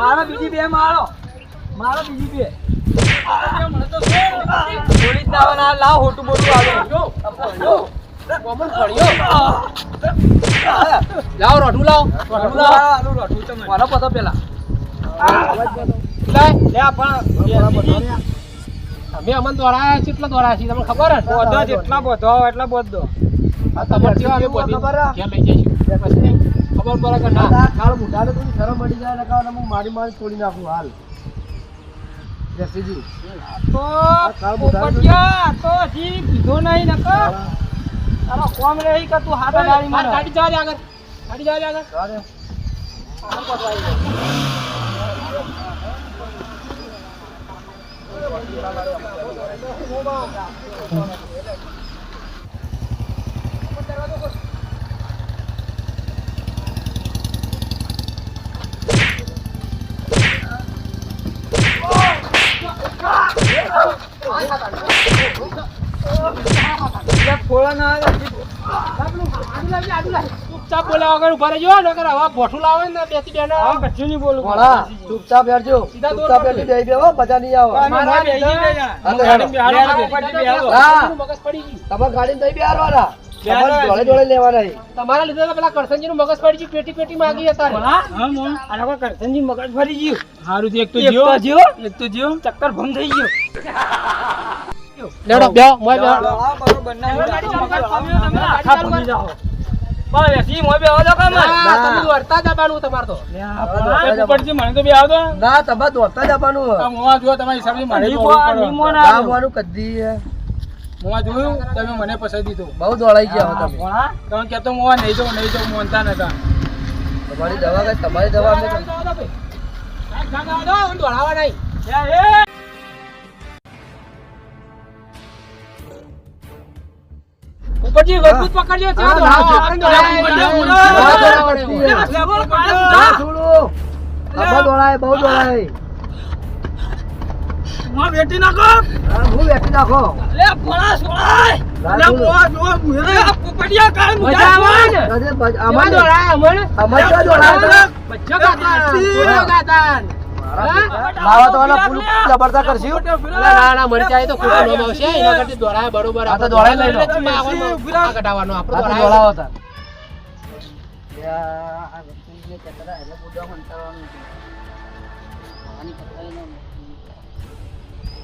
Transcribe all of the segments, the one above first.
મારો બીજી બે મારો. મારો બીજી બે. થોડી જ ના લાવ હોટું મોટું આવે. લાવો રોઢું લાવો. રોટું લાવ, રોટું તમે. મારો પતો પેલા અમે અમન દોડાયા છે, એટલા દોરાયા છીએ, તમને ખબર હે? બધો જેટલા બધો એટલા બધો આ તમારે ખબર લઈ જઈશું. ખબર પડે કે ના. કાળ મુઢાને થોડી શરમ મળી જાય ને કાં હું મારી મારી તોડી નાખું હાલ. જસીજી તો પોપટિયા, તો હજી કીધો નહીં નકર. તારો કોમ રહી કે તું હાથે ગાડી માર ગાડી જા આગળ. ગાડી જા આગળ. ફોડા ના ચૂપચાપ બોલ્યા વગર ઊભા રહેજો નકર હવા ભોઠું લાવે ને બેથી બેને હવે કશું નહીં બોલું ભોળા, ચૂપચાપ બેઠજો ચૂપચાપ બેઠી જઈ બેહો મજા નહીં આવે મારા મારા બેસી બેટા. ગયા જણા. હા તો હેડો. બેહાડો, બેહાડો, બેહાડો. હા. મગજ પડી ગઈ તમારે ગાડીને તઈ બેહારવાના જોડે જોડે લેવાના. તમારા લીધે તો પેલા કરસનજીનું મગજ પડી ગયું પેટી પેટી માગી હતા. ભલા? આના કોઈ કરસનજી મગજ ફરી ગયું. હારું એક એક તો જ્યો, એક તો જ્યો, ચક્કર ભંગ થઈ ગયો. લેડો બેહો મોય બેહો. હા, બરોબર ના હવે મગજ. તમે આખા જાઓ. બેસી, મોય બેહો તો કામ જ. ના, તમે. મને પસાઈ દીધો. બહુ દોડાઈ ગયા હો તમે. કેતો મોવા નહીં જાઉં નહીં જાઉં મોનતા નતા તમારી દવા કઈ તમારી દવા અમે દોડાવા નહીં. ઉપરજી મજબૂત પકડજો ત્યાં દોડાવો. દોડાય બહુ દોડાય. મોય બેઠી નાખો. હું બેસી નાખો લે, સોળાય. ના, લે, છોડો. મોય, મોય, મોય. આ પોપટિયા કાંઈ મજા આવે ને? અરે, બજ- આમાં આમાં દોડાય, અમને. આમાં બચ્ચો કાકા, બોલો કાકા. લાવા તો આના ફૂલ જબરદસ્ત કરશું ના, ના, ના, મરી જાય તો ખોટું નામ આવશે. એના કરતી દોડાય બરોબર. આ તો દોડાય લઈ લો. એટલે ચૂપ આવવાનું, આ કઢાવવાનું. આપણે આ તો દોડાય.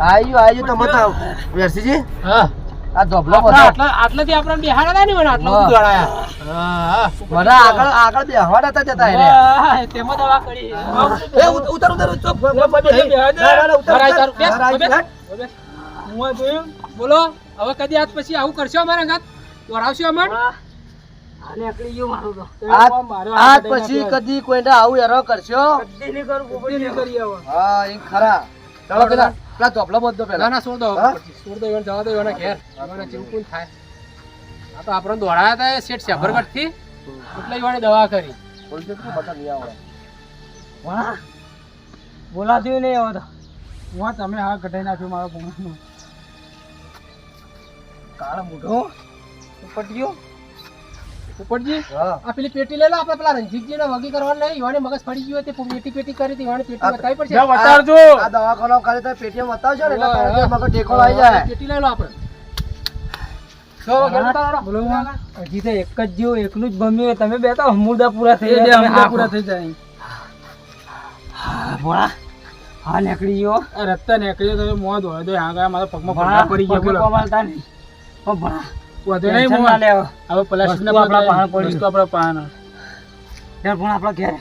આયુ આયુ તમે તો વેરસીજી હા. આ ધોબલો આપણે બધો આટલા- આટલેથી આપણને બેહાડા હતા ને, મને આટલો. દોડાયા. હા. મને આગળ આગળ બેહવા નતા જતા એને તેમાં દવા કરી. એ ઉતર ઉતર ચોપ ઉતાર? બોલો હવે કદી આજ પછી આવું કરશો અમારા ઘાત દોડાવશો તો. આજ પછી કદી કોઈને આવું એરો કરશો કદી નહીં કરું, નહીં કરી આવો હા એ ખરા ચાલો પેલા બધો ના પેલા ના છોડ દો? છોડ દો જવા ઘેર કોણ થાય આ તો આપણને દોડાયા હતા એ શેઠ શેભરગઢથી એટલે ઈવાને દવા કરી બોલજો તો બતા નહીં આવડે વાહ. બોલાતું નહીં હવે તો. તમે હા કઢાઈ નાખ્યું મારો પોણો કાળો મૂઢો. પોપટીયો. ઉપરજી આ પેલી પેટી લઈ લો આપણે પેલા રણજીતજી ને વગી કરવાનું નહીં. ઈવાને મગજ પડી ગયું તે પેટી પેટી કરી હતી ઈવાને પેટી બતાવી પડશે. બતાવજો. આ દવાખાનો ખાલી તો પેટીએમ બતાવજો ને એટલે. મગજ ટેકો આવી જાય. પેટી લઈ લો આપણે. હજી તો એક જ જીવ એકલું જ ભમ્યું તમે બે તો હમુરદા પૂરા થઈ હમણાં પૂરા થઈ જાય. ભોળા. હા નીકળી ગયો. રસ્તા ગયો તો મોં ધોળે દો આ ગયા મારા પગમાં પડી ગયા બોલો. કોમાલતા નહીં. ઓ ભોળા. વધુ નહીં મોં હવે પ્લાસ્ટિક ના આપણા પાહે પડી. તો આપણા પાહે યાર પણ આપણા ઘેર.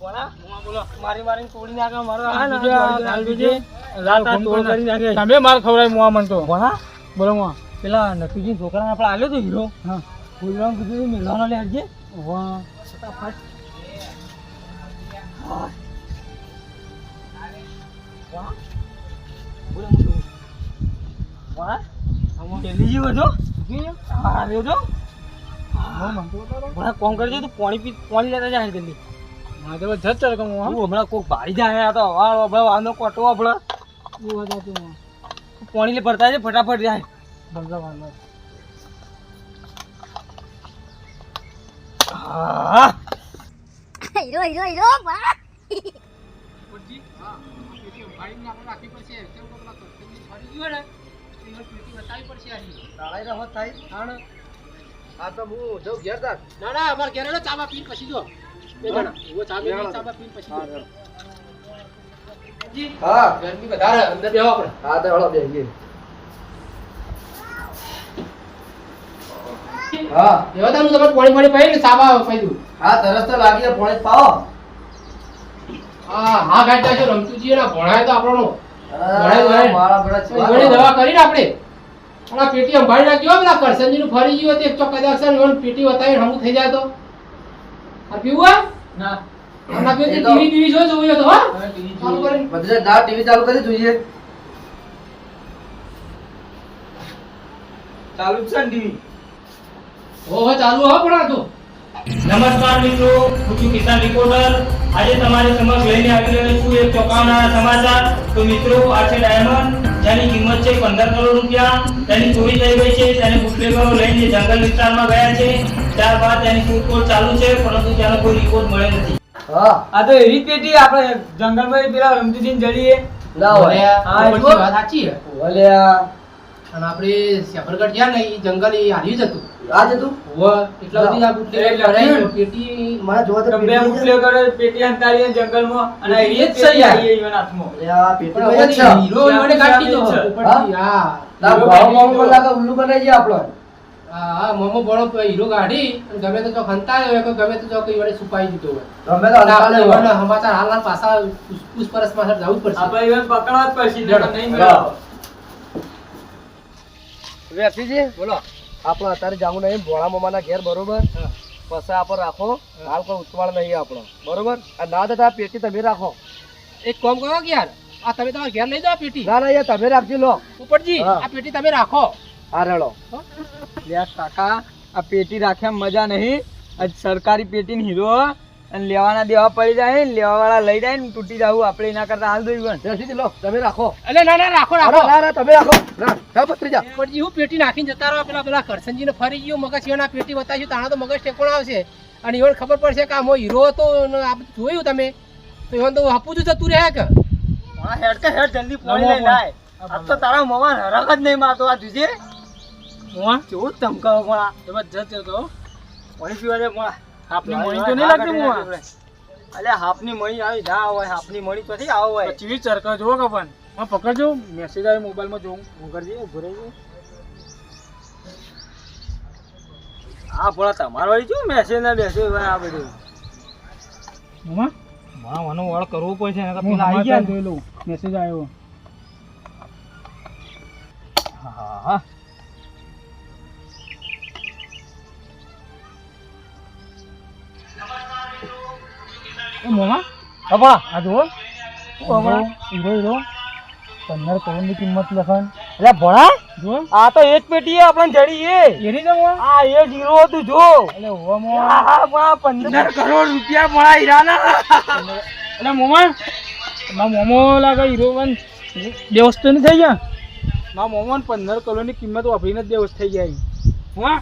ભોળા બોલો મારી મારીને તોડી નાખે મારો લાલ બીજે લાલ આ ફોન તોડ કરો કરી નાખે. તમે માર ખવડાય મોં મન તો. બોલો મોં પેલા નટુજી છોકરાને આપણે આલ્યો તો હીરો. હા. કીધું મેળવાનો જેવો આવ્યો છો? હમણાં કોમ કરજો તું પાણી પી પાણી લેતા જાય જલ્દી મારે તો જત હમણાં કોક ભારી જાય આ તો આનો કોટો પાણી લે ભરતા છે ફટાફટ જાય. હા. હીરો હીરો હીરો હા, આપણે પેલા ગયો ને, એને પેટી પડશે આની. તાળાઈ રહો થાય તાણ. આ તો હું જઉં ઘેર તાર ના ના અમારે ઘેર હેડો, ચાબા પીને પછી જો. બે જણા. ઊભો ચા ચાબા પીને પછી જો. હા. ગરમી વધારે અંદર બેહો આપણે. હા તો હળો બેહીએ. હા. તાર હું તમારે પાણી પાણી પાઈ ને ચાબા પાઈ હા તરસ તો લાગી પોણી હા હા રમતુજી ભણાય તો આપણો. દવા કરીને આપણે આ પેટી સંભાળી રાખજો પેલા કરસનજી નું ફરી ગયું એક ચોક્કસ અક્ષર પેટી બતાવીને હમું થઈ જાય તો. આ પીવું હોય? ના. આના પેટી એ તો- ટીવી ટીવી જો જોવું તો હા. ચાલુ કરીને. ટીવી ચાલુ કરી જોઈએ. ચાલુ છે ને ટીવી? હો હો ચાલુ હો પણ આ તો. નમસ્કાર મિત્રો હું છું કિસાન રિપોર્ટર. આજે તમારી સમક્ષ લઈને આવી રહ્યો છું એક ચોંકાવનારા સમાચાર. તો મિત્રો આ છે ડાયમંડ. જેની કિંમત છે પંદર કરોડ રૂપિયા. તેની ચોરી થઈ ગઈ છે. તેને બુટલેગરો લઈને જંગલ વિસ્તારમાં ગયા છે ત્યારબાદ તેની શોધખોળ ચાલુ છે પરંતુ તેનો કોઈ રિપોર્ટ મળે નથી. હા. આ તો એવી પેટી આપણે જંગલમાં પેલા રમતુજીને જડીએ. ના હોય હા, એ વાત સાચી છે. અને આપણે સેફરગઢ ગયા ને એ જંગલ એ હાલી જ હતું. આજે તું હોવે, એટલા બધી આ લખ્યું. પેટી મારા જોવા તો બે બુટલે કરે પેટી અંતાડીએ જંગલમાં અને એ જ સહી જ એ હાથમાં. ઓલ્યા, પેટી પણ તો છે. હીરો મને કાઢી દો ઉપરથી હા? ના, ભાવ મામો. લાગે ઉલ્લુ બનાવી જાય આપણો. હા હા મોમો બળો હીરો કાઢી અને ગમે તો ચોક હંતાયો હોય કે ગમે તો ચોક ઈ વડે છુપાઈ દીધો હોય. ગમે તો આપણે હમાચાર હાલ પાછા પુષ્પરસમાં જવું પડશે. આપણે even પકડવા જ પડશે નહીં મેળવો. વ્યક્તિજી બોલો. આપણે અત્યારે જાવું નહીં ભોળા મામાના ઘેર બરોબર? પછી આપણે રાખો હાલ કોઈ ઉતવાળ નહીં આપણો. બરોબર? અને ના થતા પેટી તમે રાખો. એક કામ કરો કે યાર આ તમે તમારા ઘેર લઈ જાઓ પેટી. ના ના યાર તમે રાખજો લો. ઉપરજી આ પેટી તમે રાખો. હા રેડો. યાર કાકા આ પેટી રાખ્યા મજા નહીં. આજ સરકારી પેટીને હીરો અને લેવાના દેવા પડી જાય ને લેવા વાળા લઈ જાય ને તૂટી જવું આપણે એના કરતા હાલ દોઈ પણ. લો તમે રાખો. એટલે ના ના રાખો રાખો. ના ના તમે રાખો. ના હા પત્રી જા. પણ હું પેટી નાખીને જતા રહો પેલા પેલા કરશનજીને ફરી ગયો મગજ ના પેટી બતાવ્યું તાણા તો મગજ ટેકોણ આવશે. અને ઈવોને ખબર પડશે કે આ મો હીરો હતો આ જોયું તમે? તો એવું તો હપું જ જતું રહે કે? હેડ કે હેડ જલ્દી પોણી લઈ લાય આ તો તારા મોમાં હરક જ નહીં મારતો આ જુજે મોવા કેવું ચમકાવો મોળા જબરજસ્ત છે તો પાણી પીવા દે મોળા આપની મણી તો નહીં લાગતી મુવા અલે હાફની મણી આવી ના હોય હાફની મણી તો થી આવો હોય ચીવી ચરકા જોવો કે પણ. હું પકડજો. મેસેજ આવે મોબાઈલમાં જોઉં. હું કરજે ઊભો રહેજે. હા ભોળા તમાર વાળી જો મેસેજ ના બેસે આ બધું? મમ્મા માં મને વળ કરવો પડશે નકર હું પેલા આવી ગયા જોઈ લઉં. મેસેજ આવ્યો. હા હા. એ મોમા? બાપા! આ જુઓ. હીરો હીરો પંદર કરોડની કિંમત લખન એટલે ભણા જો આ તો એક પેટી આપણને જડી એ એની જ આ એ જીરો હતું જો. એટલે હા, આ પંદર કરોડ રૂપિયા મળા હીરાના. એટલે મોમા મારા મોમો લાગે હીરો વન. બે વસ્તુ નહીં થઈ ગયા? મારા મોમો પંદર કરોડની કિંમત વાપરીને જ બે થઈ ગયા હા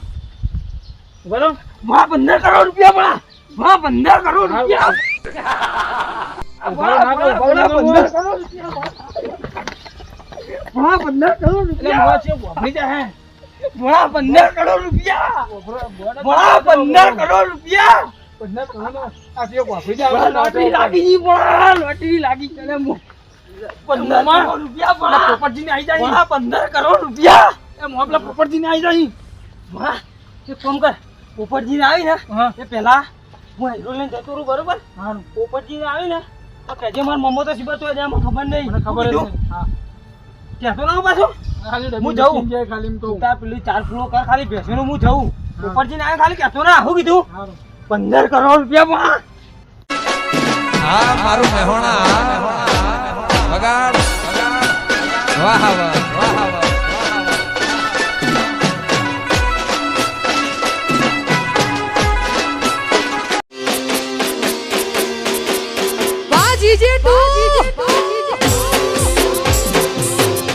બરો મા પંદર કરોડ રૂપિયા મળા મા પંદર કરોડ રૂપિયા. ના પંદર કરોડ રૂપિયા. પંદર કરોડ રૂપિયા. લોટરી લાગી પંદર કરોડ રૂપિયા પેલા ભણા પોપટજીને જાય કામ કર આવી ને. હા. એ પેલા હું હીરો લઈને જતો રહું બરોબર? હારું. પોપટજી આવી ને તો કહેજે મારા મમ્મો તો શીબર તો એમાં ખબર નહીં. મને ખબર હા? કહેતો ના પાછો? ખાલી હું જાઉં. ખાલી કહું. પેલી ચાર ફૂલો કર ખાલી બેસીને હું જઉં. હા. પોપટજી ને આવે ખાલી કહેતો ના હું કીધું? પંદર કરોડ રૂપિયા હા મારું મહેણા વગાડ વાહ વાહ.